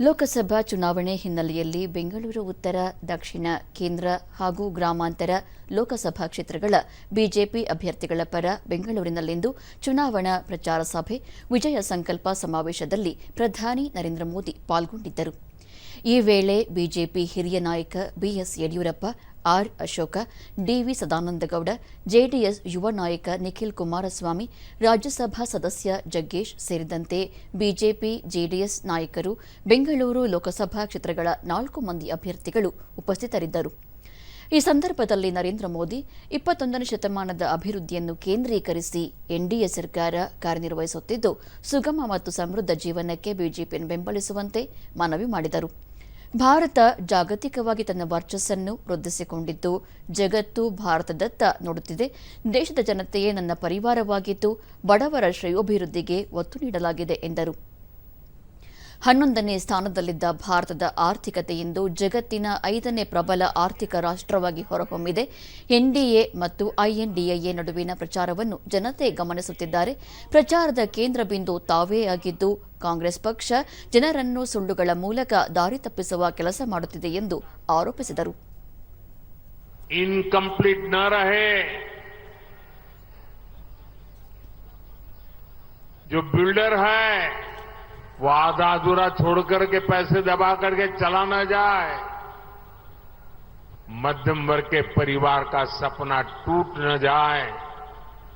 ಲೋಕಸಭಾ ಚುನಾವಣೆ ಹಿನ್ನೆಲೆಯಲ್ಲಿ ಬೆಂಗಳೂರು ಉತ್ತರ, ದಕ್ಷಿಣ, ಕೇಂದ್ರ ಹಾಗೂ ಗ್ರಾಮಾಂತರ ಲೋಕಸಭಾ ಕ್ಷೇತ್ರಗಳ ಬಿಜೆಪಿ ಅಭ್ಯರ್ಥಿಗಳ ಪರ ಬೆಂಗಳೂರಿನಲ್ಲಿಂದು ಚುನಾವಣಾ ಪ್ರಚಾರ ಸಭೆ, ವಿಜಯ ಸಂಕಲ್ಪ ಸಮಾವೇಶದಲ್ಲಿ ಪ್ರಧಾನಿ ನರೇಂದ್ರ ಮೋದಿ ಪಾಲ್ಗೊಂಡಿದ್ದರು. ಈ ವೇಳೆ ಬಿಜೆಪಿ ಹಿರಿಯ ನಾಯಕ BS Yediyurappa R Ashoka, DV Sadanandagowda, JDS ಯುವ ನಾಯಕ ನಿಖಿಲ್ ಕುಮಾರಸ್ವಾಮಿ, ರಾಜ್ಯಸಭಾ ಸದಸ್ಯ ಜಗ್ಗೇಶ್ ಸೇರಿದಂತೆ ಬಿಜೆಪಿ ಜೆಡಿಎಸ್ ನಾಯಕರು ಬೆಂಗಳೂರು ಲೋಕಸಭಾ ಕ್ಷೇತ್ರಗಳ ನಾಲ್ಕು ಮಂದಿ ಅಭ್ಯರ್ಥಿಗಳು ಉಪಸ್ಥಿತರಿದ್ದರು. ಈ ಸಂದರ್ಭದಲ್ಲಿ ನರೇಂದ್ರ ಮೋದಿ ಇಪ್ಪತ್ತೊಂದನೇ ಶತಮಾನದ ಅಭಿವೃದ್ಧಿಯನ್ನು ಕೇಂದ್ರೀಕರಿಸಿ ಎನ್ಡಿಎ ಸರ್ಕಾರ ಕಾರ್ಯನಿರ್ವಹಿಸುತ್ತಿದ್ದು, ಸುಗಮ ಮತ್ತು ಸಮೃದ್ಧ ಜೀವನಕ್ಕೆ ಬಿಜೆಪಿಯನ್ನು ಬೆಂಬಲಿಸುವಂತೆ ಮನವಿ ಮಾಡಿದರು. ಭಾರತ ಜಾಗತಿಕವಾಗಿ ತನ್ನ ವರ್ಚಸ್ಸನ್ನು ವೃದ್ಧಿಸಿಕೊಂಡಿದ್ದು, ಜಗತ್ತು ಭಾರತದತ್ತ ನೋಡುತ್ತಿದೆ. ದೇಶದ ಜನತೆಯೇ ನನ್ನ ಪರಿವಾರವಾಗಿದ್ದು, ಬಡವರ ಶ್ರೇಯೋಭಿವೃದ್ಧಿಗೆ ಒತ್ತು ನೀಡಲಾಗಿದೆ, ಎಂದರು. ಹನ್ನೊಂದನೇ ಸ್ಥಾನದಲ್ಲಿದ್ದ ಭಾರತದ ಆರ್ಥಿಕತೆ ಇಂದು ಜಗತ್ತಿನ ಐದನೇ ಪ್ರಬಲ ಆರ್ಥಿಕ ರಾಷ್ಟ್ರವಾಗಿ ಹೊರಹೊಮ್ಮಿದೆ ಎನ್ಡಿಎ ಮತ್ತು ಐಎನ್ಡಿಎ ನಡುವಿನ ಪ್ರಚಾರವನ್ನು ಜನತೆ ಗಮನಿಸುತ್ತಿದ್ದಾರೆ ಪ್ರಚಾರದ ಕೇಂದ್ರ ಬಿಂದು ತಾವೇ ಆಗಿದ್ದು ಕಾಂಗ್ರೆಸ್ ಪಕ್ಷ ಜನರನ್ನು ಸುಳ್ಳುಗಳ ಮೂಲಕ ದಾರಿ ತಪ್ಪಿಸುವ ಕೆಲಸ ಮಾಡುತ್ತಿದೆ ಎಂದು ಆರೋಪಿಸಿದರು इनकम्प्लीट न रहे जो बिल्डर है वो आधा अधूरा छोड़ करके पैसे दबा करके चला न जाए। मध्यम वर्ग के परिवार का सपना टूट न जाए।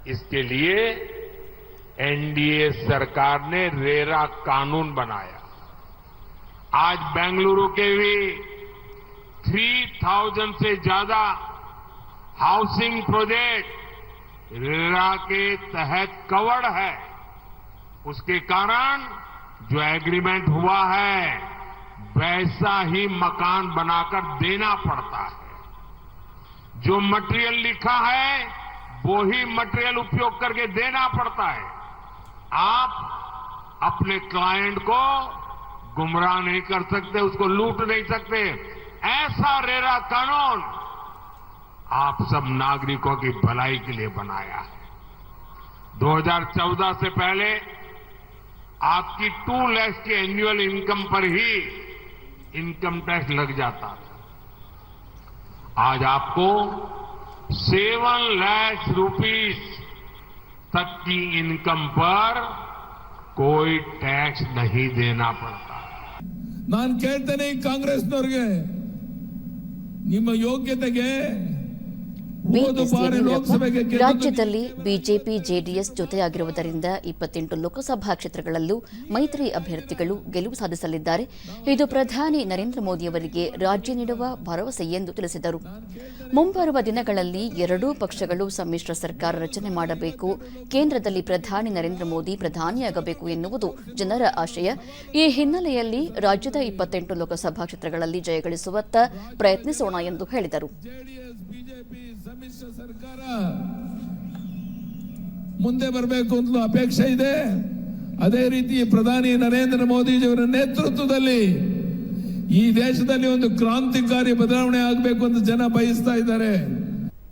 इसके लिए एनडीए सरकार ने रेरा कानून बनाया। आज बेंगलुरु के भी थ्री थाउज़ेंड से ज़्यादा हाउसिंग प्रोजेक्ट रेरा के तहत कवर्ड है। उसके कारण जो एग्रीमेंट हुआ है, वैसा ही मकान बनाकर देना पड़ता है। जो मटेरियल लिखा है वो ही मटेरियल उपयोग करके देना पड़ता है। आप अपने क्लाइंट को गुमराह नहीं कर सकते, उसको लूट नहीं सकते। ऐसा रेरा कानून आप सब नागरिकों की भलाई के लिए बनाया है। 2014 से पहले आपकी टू लैक्स की एनुअल इनकम पर ही इनकम टैक्स लग जाता था आज आपको सेवन लैक्स रुपीस तक की इनकम पर कोई टैक्स नहीं देना पड़ता ನಾನು ಕೇಳ್ತೇನೆ ಈ ಕಾಂಗ್ರೆಸ್ನವ್ರಿಗೆ ನಿಮ್ಮ ಯೋಗ್ಯತೆಗೆ ರಾಜ್ಯದಲ್ಲಿ ಬಿಜೆಪಿ ಜೆಡಿಎಸ್ ಜೊತೆಯಾಗಿರುವುದರಿಂದ ಇಪ್ಪತ್ತೆಂಟು ಲೋಕಸಭಾ ಕ್ಷೇತ್ರಗಳಲ್ಲೂ ಮೈತ್ರಿ ಅಭ್ಯರ್ಥಿಗಳು ಗೆಲುವು ಸಾಧಿಸಲಿದ್ದಾರೆ. ಇದು ಪ್ರಧಾನಿ ನರೇಂದ್ರ ಮೋದಿಯವರಿಗೆ ರಾಜ್ಯ ನೀಡುವ ಭರವಸೆ ಎಂದು ತಿಳಿಸಿದರು. ಮುಂಬರುವ ದಿನಗಳಲ್ಲಿ ಎರಡೂ ಪಕ್ಷಗಳು ಸಮ್ಮಿಶ್ರ ಸರ್ಕಾರ ರಚನೆ ಮಾಡಬೇಕು. ಕೇಂದ್ರದಲ್ಲಿ ಪ್ರಧಾನಿ ನರೇಂದ್ರ ಮೋದಿ ಪ್ರಧಾನಿಯಾಗಬೇಕು ಎನ್ನುವುದು ಜನರ ಆಶಯ. ಈ ಹಿನ್ನೆಲೆಯಲ್ಲಿ ರಾಜ್ಯದ ಇಪ್ಪತ್ತೆಂಟು ಲೋಕಸಭಾ ಕ್ಷೇತ್ರಗಳಲ್ಲಿ ಜಯಗಳಿಸುವತ್ತ ಪ್ರಯತ್ನಿಸೋಣ ಎಂದು ಹೇಳಿದರು. ಜೆಡಿಎಸ್ ಬಿಜೆಪಿ ಸಮ್ಮಿಶ್ರ ಸರ್ಕಾರ ಮುಂದೆ ಬರಬೇಕು ಅಂತಲೂ ಅಪೇಕ್ಷೆ ಇದೆ. ಅದೇ ರೀತಿ ಪ್ರಧಾನಿ ನರೇಂದ್ರ ಮೋದಿಜಿಯವರ ನೇತೃತ್ವದಲ್ಲಿ ಈ ದೇಶದಲ್ಲಿ ಒಂದು ಕ್ರಾಂತಿಕಾರಿ ಬದಲಾವಣೆ ಆಗಬೇಕು ಅಂತ ಜನ ಬಯಸ್ತಾ ಇದ್ದಾರೆ.